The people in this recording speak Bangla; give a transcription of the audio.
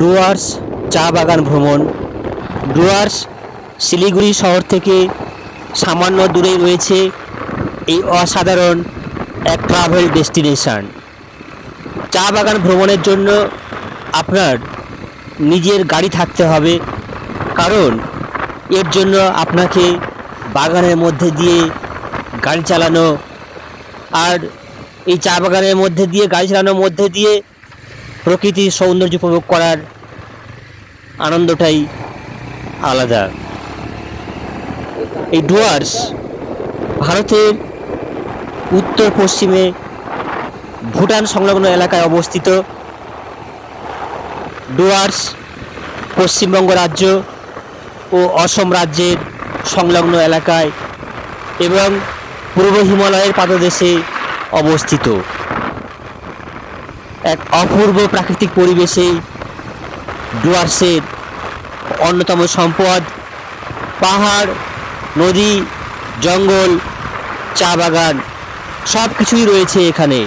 ডুয়ার্স চা বাগান ভ্রমণ। ডুয়ার্স শিলিগুড়ি শহর থেকে সামান্য দূরে রয়েছে এই অসাধারণ এক ট্রাভেল ডেস্টিনেশন চা বাগান ভ্রমণের জন্য আপনার নিজের গাড়ি থাকতে হবে, কারণ এর জন্য আপনাকে বাগানের মধ্যে দিয়ে গাড়ি চালানো আর এই চা বাগানের মধ্যে দিয়ে, গাড়ি চালানোর মধ্যে দিয়ে প্রকৃতির সৌন্দর্য উপভোগ করার আনন্দটাই আলাদা। এই ডুয়ার্স ভারতের উত্তর পশ্চিমে ভুটান সংলগ্ন এলাকায় অবস্থিত। ডুয়ার্স পশ্চিমবঙ্গ রাজ্য ও অসম রাজ্যের সংলগ্ন এলাকায় এবং পূর্ব হিমালয়ের পাদদেশে অবস্থিত। এক অপূর্ব প্রাকৃতিক পরিবেশে ডুয়ার্সের অন্যতম সম্পদ। পাহাড়, নদী, জঙ্গল, চা বাগান সব কিছুই রয়েছে এখানে।